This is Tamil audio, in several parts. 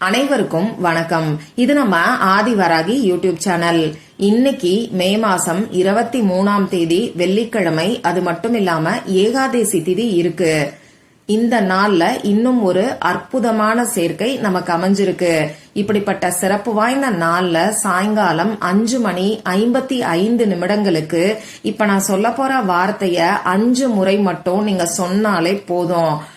அனைவருக்கும் வணக்கம். இது நம்ம ஆதிவராகி யூடியூப் சேனல். இன்னைக்கு மே மாசம் இருபத்தி மூணாம் தேதி வெள்ளிக்கிழமை. அது மட்டும் இல்லாம ஏகாதேசி திதி இருக்கு. இந்த நாள்ல இன்னும் ஒரு அற்புதமான சேர்க்கை நமக்கு அமைஞ்சிருக்கு. இப்படிப்பட்ட சிறப்பு வாய்ந்த நாள்ல சாயங்காலம் அஞ்சு மணி ஐம்பத்தி ஐந்து நிமிடங்களுக்கு இப்ப நான் சொல்ல போற வார்த்தைய அஞ்சு முறை மட்டும் நீங்க சொன்னாலே போதும்.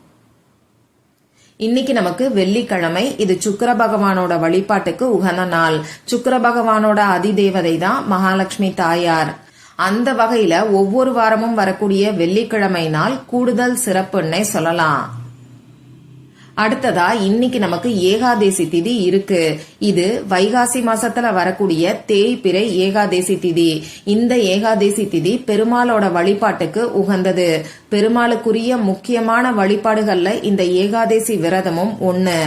இன்னைக்கு நமக்கு வெள்ளிக்கிழமை. இது சுக்கர பகவானோட வழிபாட்டுக்கு உகந்த நாள். சுக்கர பகவானோட அதிதேவதை தான் மகாலட்சுமி தாயார். அந்த வகையில ஒவ்வொரு வாரமும் வரக்கூடிய வெள்ளிக்கிழமை நாள் கூடுதல் சிறப்புன்னே சொல்லலாம். அடுத்ததா இன்னைக்கு நமக்கு ஏகாதேசி திதி இருக்கு. இது வைகாசி மாசத்துல வரக்கூடிய தேய்பிறை ஏகாதேசி திதி. இந்த ஏகாதேசி திதி பெருமாளோட வழிபாட்டுக்கு உகந்தது. பெருமாளுக்குரிய முக்கியமான வழிபாடுகள்ல இந்த ஏகாதேசி விரதமும் ஒண்ணு.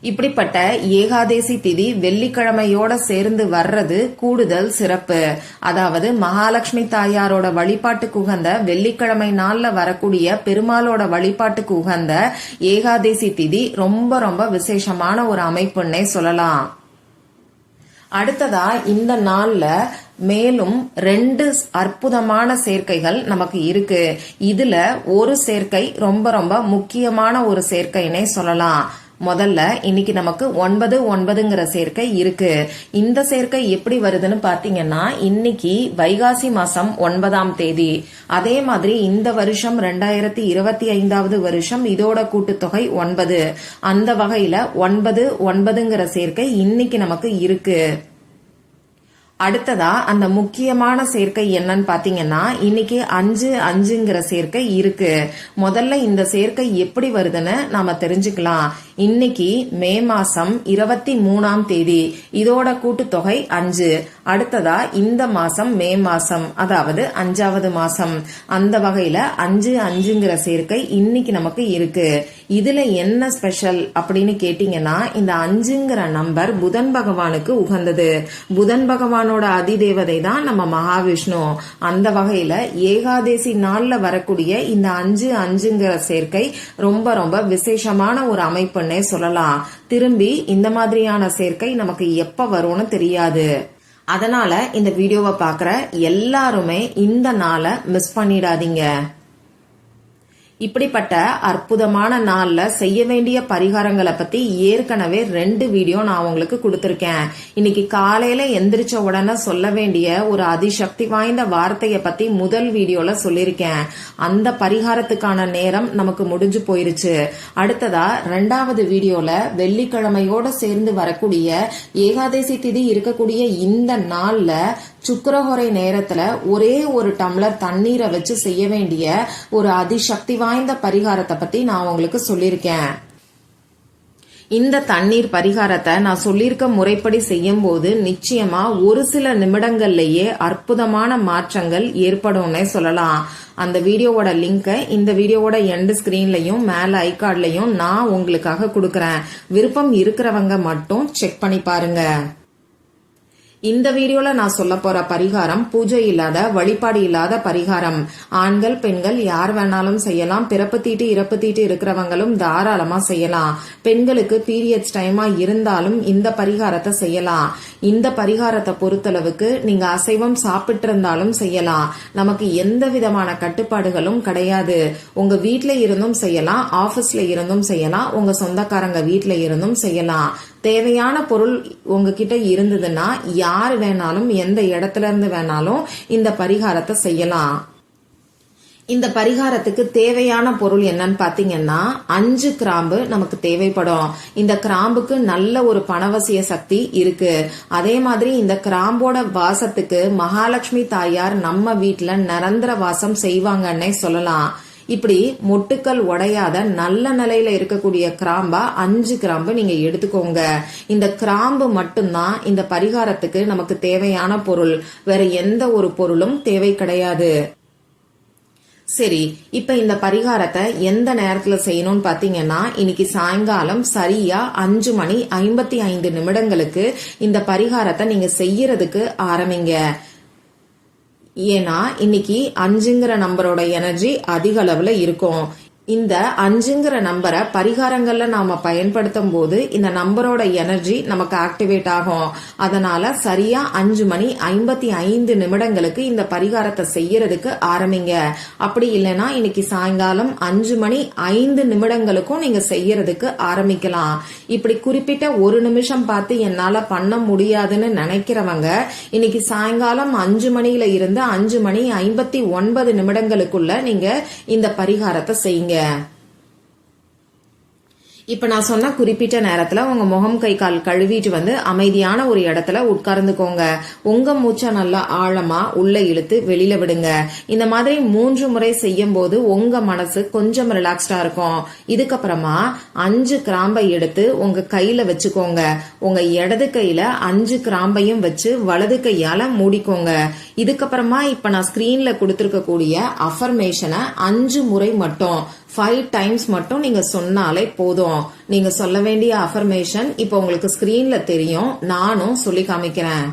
இப்படிப்பட்ட ஏகாதேசி திதி வெள்ளிக்கிழமையோட சேர்ந்து வர்றது கூடுதல் சிறப்பு. அதாவது மகாலட்சுமி தாயாரோட வழிபாட்டுக்கு உகந்த வெள்ளிக்கிழமை நாள்ல வரக்கூடிய பெருமாளோட வழிபாட்டுக்கு உகந்த ஏகாதேசி திதி ரொம்ப ரொம்ப விசேஷமான ஒரு அமைப்புன்னே சொல்லலாம். அடுத்ததா இந்த நாள்ல மேலும் ரெண்டு அற்புதமான சேர்க்கைகள் நமக்கு இருக்கு. இதுல ஒரு சேர்க்கை ரொம்ப ரொம்ப முக்கியமான ஒரு சேர்க்கைன்னே சொல்லலாம். முதல்ல இன்னைக்கு நமக்கு ஒன்பது ஒன்பதுங்கிற சேர்க்கை இருக்கு. இந்த சேர்க்கை எப்படி வருதுன்னு பாத்தீங்கன்னா இன்னைக்கு வைகாசி மாசம் ஒன்பதாம் தேதி. அதே மாதிரி இந்த வருஷம் ரெண்டாயிரத்தி இருபத்தி ஐந்தாவது வருஷம் இதோட கூட்டுத்தொகை ஒன்பது. அந்த வகையில ஒன்பது ஒன்பதுங்கிற சேர்க்கை இன்னைக்கு நமக்கு இருக்கு. அடுத்ததா அந்த முக்கியமான சேர்க்கை என்னன்னு பாத்தீங்கன்னா இன்னைக்கு அஞ்சு அஞ்சுங்கிற சேர்க்கை இருக்கு. முதல்ல இந்த சேர்க்கை எப்படி வருதுன்னு நாம தெரிஞ்சுக்கலாம். இன்னைக்கு மே மாசம் இருபத்தி மூணாம் தேதி. இதோட கூட்டுத்தொகை அஞ்சு. அடுத்ததா இந்த மாசம் மே மாசம் அதாவது அஞ்சாவது மாசம். அந்த வகையில அஞ்சு அஞ்சுங்கிற சேர்க்கை இன்னைக்கு நமக்கு இருக்கு. இதுல என்ன ஸ்பெஷல் அப்படின்னு கேட்டீங்கன்னா இந்த அஞ்சுங்கிற நம்பர் புதன் பகவானுக்கு உகந்தது. புதன் பகவான் சிவனோட அதிதேவதை தான் நம்ம மகாவிஷ்ணு. அந்த வகையில ஏகாதேசி நாள்ல வரக்கூடிய இந்த அஞ்சு அஞ்சுங்கிற சேர்க்கை ரொம்ப ரொம்ப விசேஷமான ஒரு அமைப்புன்னே சொல்லலாம். திரும்பி இந்த மாதிரியான சேர்க்கை நமக்கு எப்ப வரும்னு தெரியாது. அதனால இந்த வீடியோவை பார்க்குற எல்லாருமே இந்த நாளை மிஸ் பண்ணிடாதீங்க. இப்படிப்பட்ட அற்புதமான நாள்ல செய்ய வேண்டிய பரிகாரங்களை பத்தி ஏற்கனவே ரெண்டு வீடியோ நான் உங்களுக்கு கொடுத்திருக்கேன். இன்னைக்கு காலையில எந்திரிச்ச உடனே சொல்ல வேண்டிய ஒரு அதிசக்தி வாய்ந்த வார்த்தைய பத்தி முதல் வீடியோல சொல்லியிருக்கேன். அந்த பரிகாரத்துக்கான நேரம் நமக்கு முடிஞ்சு போயிருச்சு. அடுத்ததா ரெண்டாவது வீடியோல வெள்ளிக்கிழமையோட சேர்ந்து வரக்கூடிய ஏகாதசி திதி இருக்கக்கூடிய இந்த நாள்ல சுக்கரஹொரை நேரத்துல ஒரே ஒரு டம்ளர் தண்ணீரை வச்சு செய்ய வேண்டிய ஒரு அதிசக்தி வாய்ந்த பரிகாரத்தை பத்தி நான் உங்களுக்கு சொல்லியிருக்கேன். இந்த தண்ணீர் பரிகாரத்தை நான் சொல்லியிருக்க முறைப்படி செய்யும் போது நிச்சயமா ஒரு சில நிமிடங்கள்லயே அற்புதமான மாற்றங்கள் ஏற்படும்னே சொல்லலாம். அந்த வீடியோவோட லிங்கை இந்த வீடியோவோட எண்டு ஸ்கிரீன்லையும் மேல ஐகார்ட்லையும் நான் உங்களுக்காக கொடுக்கறேன். விருப்பம் இருக்கிறவங்க மட்டும் செக் பண்ணி பாருங்க. இந்த வீடியோல நான் சொல்ல போற பரிகாரம் பூஜை இல்லாத வழிபாடு இல்லாத பரிகாரம். ஆண்கள் பெண்கள் யார் வேணாலும் செய்யலாம். பிறப்பு தீட்டு இறப்பு தீட்டு இருக்கிறவங்களும் தாராளமா செய்யலாம். பெண்களுக்கு பீரியட்ஸ் டைமா இருந்தாலும் இந்த பரிகாரத்தை செய்யலாம். இந்த பரிகாரத்தை பொறுத்தளவுக்கு நீங்க அசைவம் சாப்பிட்டு இருந்தாலும் செய்யலாம். நமக்கு எந்த விதமான கட்டுப்பாடுகளும் கிடையாது. உங்க வீட்ல இருந்தும் செய்யலாம் ஆபீஸ்ல இருந்தும் செய்யலாம் உங்க சொந்தக்காரங்க வீட்ல இருந்தும் செய்யலாம். தேவையான பொருள் உங்ககிட்ட இருந்ததுன்னா யார் வேணாலும் எந்த இடத்துல இருந்து வேணாலும் இந்த பரிகாரத்தை செய்யலாம். இந்த பரிகாரத்துக்கு தேவையான பொருள் என்னன்னு பாத்தீங்கன்னா அஞ்சு கிராம்பு நமக்கு தேவைப்படும். இந்த கிராம்புக்கு நல்ல ஒரு பணவசிய சக்தி இருக்கு. அதே மாதிரி இந்த கிராம்போட வாசத்துக்கு மகாலட்சுமி தாயார் நம்ம வீட்டுல நிரந்தர வாசம் செய்வாங்கன்னே சொல்லலாம். இப்படி மொட்டுக்கள் உடையாத நல்ல நிலையில இருக்கக்கூடிய கிராம்பா அஞ்சு கிராம்பு நீங்க எடுத்துக்கோங்க. இந்த கிராம்பு மட்டும்தான் இந்த பரிகாரத்துக்கு நமக்கு தேவையான பொருள். வேற எந்த ஒரு பொருளும் தேவை கிடையாது. சரி இப்ப இந்த பரிகாரத்தை எந்த நேரத்துல செய்யணும்னு பாத்தீங்கன்னா இன்னைக்கு சாயங்காலம் சரியா அஞ்சு மணி ஐம்பத்தி ஐந்து நிமிடங்களுக்கு இந்த பரிகாரத்தை நீங்க செய்யறதுக்கு ஆரம்பிங்க. ஏன்னா இன்னைக்கு அஞ்சுங்கிற நம்பரோட எனர்ஜி அதிக அளவுல இருக்கும். இந்த அஞ்சுங்கிற நம்பரை பரிகாரங்கள்ல நாம பயன்படுத்தும் போது இந்த நம்பரோட எனர்ஜி நமக்கு ஆக்டிவேட் ஆகும். அதனால சரியா அஞ்சு மணி ஐம்பத்தி ஐந்து நிமிடங்களுக்கு இந்த பரிகாரத்தை செய்யறதுக்கு ஆரம்பிங்க. அப்படி இல்லைன்னா இன்னைக்கு சாயங்காலம் அஞ்சு மணி ஐந்து நிமிடங்களுக்கும் நீங்க செய்யறதுக்கு ஆரம்பிக்கலாம். இப்படி குறிப்பிட்ட ஒரு நிமிஷம் பார்த்து என்னால பண்ண முடியாதுன்னு நினைக்கிறவங்க இன்னைக்கு சாயங்காலம் அஞ்சு மணியில இருந்து அஞ்சு மணி ஐம்பத்தி ஒன்பது நிமிடங்களுக்குள்ள நீங்க இந்த பரிகாரத்தை செய்யுங்க. இப்போ நான் சொன்ன குறிப்பிட்ட நேரத்தில் உங்கள் முகம் கை கால் கழுவிட்டு வந்து அமைதியான ஒரு இடத்துல உட்கார்ந்துக்கோங்க. உங்கள் மூச்சை நல்லா ஆழமாக உள்ளே இழுத்து வெளியில் விடுங்க. இந்த மாதிரி மூன்று முறை செய்யும் போது உங்கள் மனசு கொஞ்சம் ரிலாக்ஸ்டாக இருக்கும். இதுக்கப்புறமா அஞ்சு கிராம்பை எடுத்து உங்கள் கையில் வச்சுக்கோங்க. உங்கள் இடது கையில் அஞ்சு கிராம்பையும் வச்சு வலது கையால் மூடிக்கோங்க. இதுக்கப்புறமா இப்போ நான் ஸ்க்ரீனில் கொடுத்துருக்கக்கூடிய அஃபர்மேஷனை அஞ்சு முறை மட்டும். ஃபைவ் டைம்ஸ் மட்டும் நீங்க சொன்னாலே போதும். நீங்க சொல்ல வேண்டிய அஃபர்மேஷன் இப்போ உங்களுக்கு ஸ்கிரீன்ல தெரியும். நானும் சொல்லி காமிக்கிறேன்.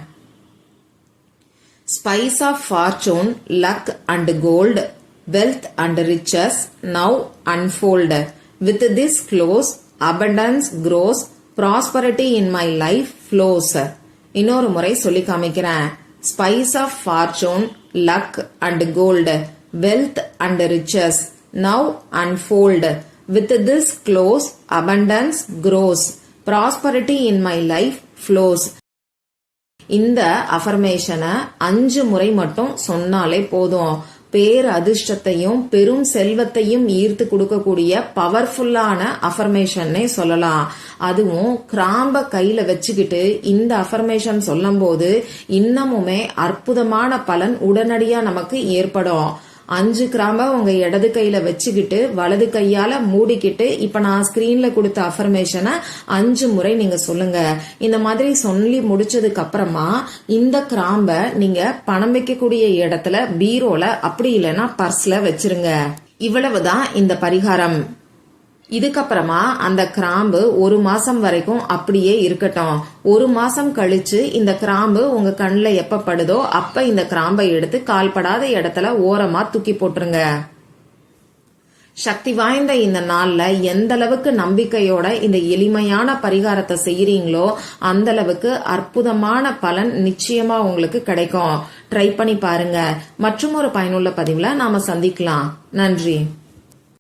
Spice of fortune luck and gold wealth and riches now unfold with this close abundance grows prosperity in my life flows இன்னொரு முறை சொல்லி காமிக்கிறேன். Spice of fortune luck and gold wealth and riches now unfold with this close abundance grows. Prosperity in my life flows. இந்த அஃபர்மேஷனை அஞ்சு முறை மட்டும் சொன்னாலே போதும். பேர் அதிர்ஷ்டத்தையும் பெரும் செல்வத்தையும் ஈர்த்து கொடுக்கக்கூடிய பவர்ஃபுல்லான அஃபர்மேஷன்னே சொல்லலாம். அதுவும் கிராம்ப கையில வச்சுக்கிட்டு இந்த அஃபர்மேஷன் சொல்லும் போது இன்னமுமே அற்புதமான பலன் உடனடியா நமக்கு ஏற்படும். அஞ்சு கிராம்பை உங்க இடது கையில வச்சுக்கிட்டு வலது கையால மூடிக்கிட்டு இப்ப நான் ஸ்கிரீன்ல கொடுத்த அஃபர்மேஷனை அஞ்சு முறை நீங்க சொல்லுங்க. இந்த மாதிரி சொல்லி முடிச்சதுக்கு அப்புறமா இந்த கிராம்பை நீங்க பணம் வைக்கக்கூடிய இடத்துல பீரோல அப்படி இல்லைன்னா பர்ஸ்ல வச்சிருங்க. இவ்வளவுதான் இந்த பரிகாரம். இதுக்கப்புறமா அந்த கிராம்பு ஒரு மாசம் வரைக்கும் அப்படியே இருக்கட்டும். ஒரு மாசம் கழிச்சு இந்த கிராம்பு உங்க கண்ணில் எப்ப படுதோ அப்ப இந்த கிராம்பை எடுத்து கால்படாத இடத்துல ஓரமா தூக்கி போட்டுருங்க. சக்தி வாய்ந்த இந்த நாள்ல எந்த அளவுக்கு நம்பிக்கையோட இந்த எளிமையான பரிகாரத்தை செய்யறீங்களோ அந்த அளவுக்கு அற்புதமான பலன் நிச்சயமா உங்களுக்கு கிடைக்கும். ட்ரை பண்ணி பாருங்க. மற்றும் ஒரு பயனுள்ள பதிவுல நாம சந்திக்கலாம். நன்றி.